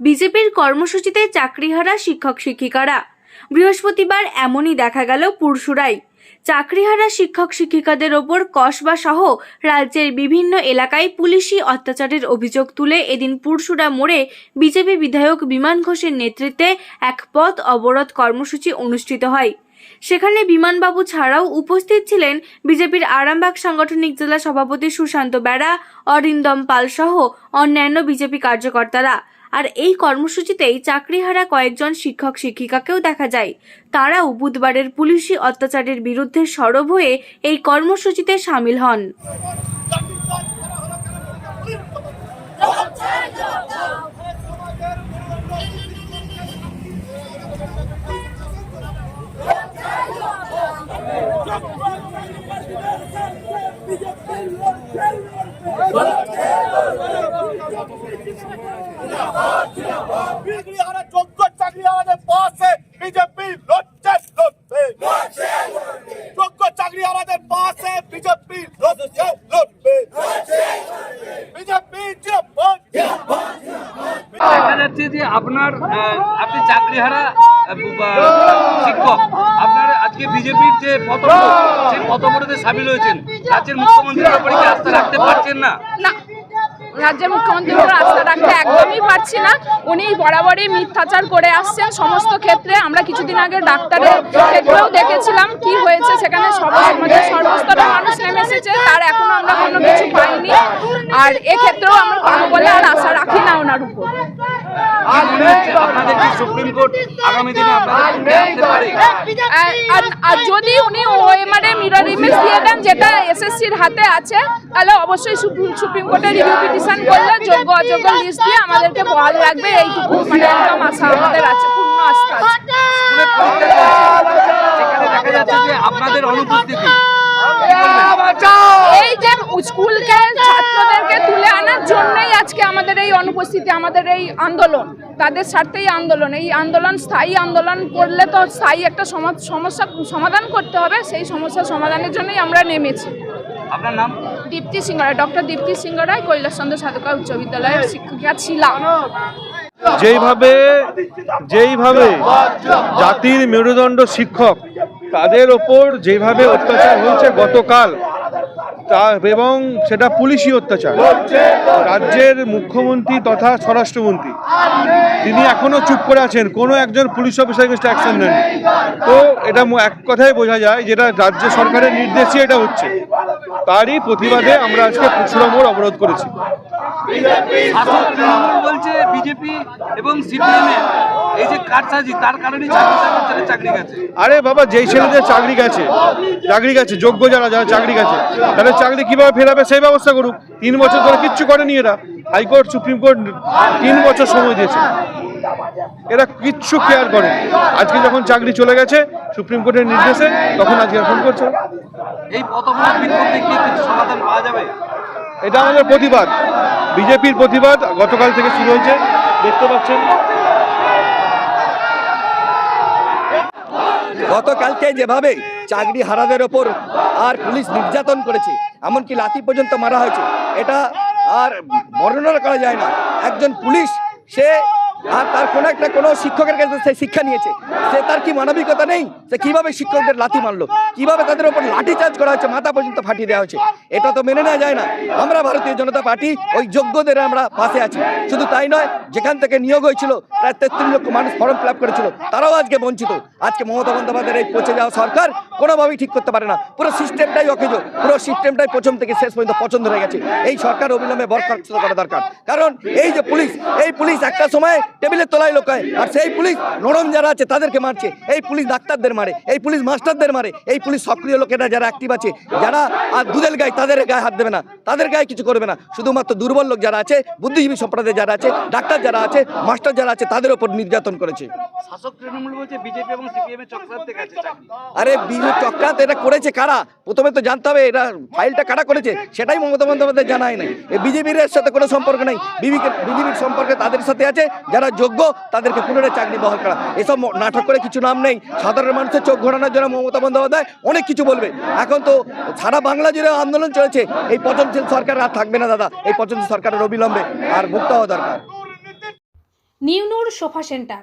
বিজেপির কর্মসূচিতে চাকরিহারা শিক্ষক শিক্ষিকারা। বৃহস্পতিবার এমনই দেখা গেল পুরসুরাই চাকরিহারা শিক্ষক শিক্ষিকাদের ওপর কসবা সহ রাজ্যের বিভিন্ন এলাকায় পুলিশি অত্যাচারের অভিযোগ তুলে এদিন পুরসুরা মোড়ে বিজেপি বিধায়ক বিমান ঘোষের নেতৃত্বে এক পথ অবরোধ কর্মসূচি অনুষ্ঠিত হয়। সেখানে বিমানবাবু ছাড়াও উপস্থিত ছিলেন বিজেপির আরামবাগ সাংগঠনিক জেলা সভাপতি সুশান্ত বেড়া, অরিন্দম পাল সহ অন্যান্য বিজেপি কার্যকর্তারা। আর এই কর্মসূচিতেই চাকরিহারা কয়েকজন শিক্ষক শিক্ষিকাকেও দেখা যায়। তারাও বুধবারের পুলিশি অত্যাচারের বিরুদ্ধে সরব হয়ে এই কর্মসূচিতে সামিল হন। বিজলি হারা যোগ্য চাকরি আমাদের পাশে। বিজেপি লড়ছে লড়বে। যোগ্য চাকরি আমাদের পাশে বিজেপি লড়ছে লড়বে। বিজেপি দেখা যাচ্ছে যে আপনার আপনি চাকরিহারা আহ, বা শিক্ষক আপনার আজকে বিজেপির যে পতন সেই পতপরতে সামিল হয়েছেন। রাজ্যের মুখ্যমন্ত্রীর উপরে কি আস্থা রাখতে পারছেন না? না রাজ্যের মুখ্যমন্ত্রীর উপর আস্থা রাখতে একদমই পারছি না। উনি বরাবরই মিথ্যাচার করে আসছেন সমস্ত ক্ষেত্রে। আমরা কিছুদিন আগে ডাক্তারের ক্ষেত্রেও দেখেছিলাম কি হয়েছে। সেখানে সব আমাদের সর্বস্তরের মানুষ নেমে এসেছে। তার এখনও আমরা কোনো কিছু পাইনি। আর এক্ষেত্রেও আমরা পাবো বলে আর আশা রাখি না ওনার উপর। যদি মনে যেটা হাতে আছে। তাহলে অবশ্যই সুপ্রিম- কোর্টে রিভিউ পিটিশন করলে যোগ্য অযোগ্য লিস্ট দিয়ে আমাদেরকে বহাল রাখবে। এইটুকু মানে একদম আশা আমাদের আছে পূর্ণ আস্থা আপনাদের অনুপস্থিতি। এই যে স্কুলকে ছাত্রদেরকে তুলে আনার জন্যই আজকে আমাদের এই অনুপস্থিতি আমাদের এই আন্দোলন তাদের স্বার্থেই আন্দোলন। এই আন্দোলন স্থায়ী আন্দোলন করলে তো স্থায়ী একটা সমা- সমস্যা সমাধান করতে হবে। সেই সমস্যার সমাধানের জন্যই আমরা নেমেছি। আপনার নাম? দীপ্তি সিংহরায় ডক্টর দীপ্তি সিংহরায় কৈলাসচন্দ্র সাধকা উচ্চ বিদ্যালয়ের শিক্ষিকা। ছিলাম। যেইভাবে যেইভাবে জাতির মেরুদণ্ড শিক্ষক তাদের ওপর যেভাবে অত্যাচার হয়েছে গতকাল তা এবং সেটা পুলিশি অত্যাচার। রাজ্যের মুখ্যমন্ত্রী তথা স্বরাষ্ট্রমন্ত্রী তিনি এখনও চুপ করে আছেন কোনো একজন পুলিশ অফিসার এগেন্স্ট অ্যাকশন নেন তো এটা এক কথাই বোঝা যায় যেটা রাজ্য সরকারের নির্দেশই এটা হচ্ছে। তারই প্রতিবাদে আমরা আজকে পুছুরা মোড় অবরোধ করেছি। বলছে বিজেপি এবং সিপিএম এই যে কারসাজি তার কারণেই চাকরি চাকরি চাকরি গেছে। আরে বাবা যেই ছেলেদের চাকরি গেছে চাকরি গেছে যোগ্য যারা যারা চাকরি গেছে তাদের চাকরি কীভাবে ফেরাবে সেই ব্যবস্থা করুক। তিন বছর ধরে কিচ্ছু করেনি এরা। হাইকোর্ট সুপ্রিম কোর্ট তিন বছর সময় দিয়েছে। এরা কিচ্ছু কেয়ার করে আজকে যখন চাকরি চলে গেছে সুপ্রিম কোর্টের নির্দেশে তখন আজকে ফোন করছে এই পতমূলক বিক্ষোভ কি কিছু সমাধান পাওয়া যাবে? এটা আমাদের প্রতিবাদ। বিজেপির প্রতিবাদ গতকাল থেকে শুরু হয়েছে। দেখতে পাচ্ছেন। গতকালকে যেভাবে চাকরি হারাদের ওপর আর পুলিশ নির্যাতন করেছে এমনকি লাথি পর্যন্ত মারা হয়েছে এটা আর বর্ণনা করা যায় না। একজন পুলিশ সে আর তার কোনো একটা কোনো শিক্ষকের কাছে সে শিক্ষা নিয়েছে। সে তার কি মানবিকতা নেই? সে কীভাবে শিক্ষকদের লাথি মারলো? কীভাবে তাদের ওপর লাঠি চার্জ করা হচ্ছে? মাথা পর্যন্ত ফাটিয়ে দেওয়া হচ্ছে। এটা তো মেনে নেওয়া যায় না। আমরা ভারতীয় জনতা পার্টি, ওই যোগ্যদের আমরা পাশে আছি। শুধু তাই নয়, যেখান থেকে নিয়োগ হয়েছিল, প্রায় তেত্রিশ লক্ষ মানুষ ফর্ম ফিল করেছিল। তারাও আজকে বঞ্চিত। আজকে মমতা বন্দ্যোপাধ্যায়ের এই পচে যাওয়া সরকার কোনোভাবেই ঠিক করতে পারে না। পুরো সিস্টেমটাই অকেজ। পুরো সিস্টেমটাই প্রথম থেকে শেষ পর্যন্ত পছন্দ হয়ে গেছে। এই সরকার অবিলম্বে বরখাস্ত করা দরকার। কারণ এই যে পুলিশ, এই পুলিশ একটা সময় টেবিলের তলায় লোকায় আর সেই পুলিশ নরম যারা আছে তাদেরকে মারছে। এই পুলিশ ডাক্তারদের মারে এই পুলিশ মাস্টারদের মারে এই পুলিশ সক্রিয় লোকেরা যারা অ্যাক্টিভ আছে যারা আর দুধের গায়ে তাদের গায়ে হাত দেবে না তাদের গায়ে কিছু করবে না। শুধুমাত্র দুর্বল লোক যারা আছে বুদ্ধিজীবী সম্প্রদায় যারা আছে ডাক্তার যারা আছে মাস্টার যারা আছে তাদের ওপর নির্যাতন করেছে। শাসক তৃণমূল বলছে বিজেপি এবং সিপিএম চক্রান্তে গেছে আরে বিজু চক্রান্ত এটা করেছে কারা? প্রথমে তো জানতে হবে এটা ফাইলটা কারা করেছে সেটাই মমতা বন্দ্যোপাধ্যায় জানায় নাই। বিজেপির সাথে কোনো সম্পর্ক নেই। বিজেপির সম্পর্কে তাদের সাথে আছে যারা যোগ্য, তাদেরকে পুনরায় চাকরি বহাল করা। এসব নাটক করে কিছু নাম নেই। সাধারণ মানুষের চোখ ঘোরানোর জন্য মমতা বন্দ্যোপাধ্যায় অনেক কিছু বলবে। এখন তো সারা বাংলা জুড়ে আন্দোলন চলেছে। এই পচনশীল সরকার আর থাকবে না, দাদা। এই পচনশীল সরকারের অবিলম্বে আর মুক্ত হওয়া দরকার। New Noor sofa centre.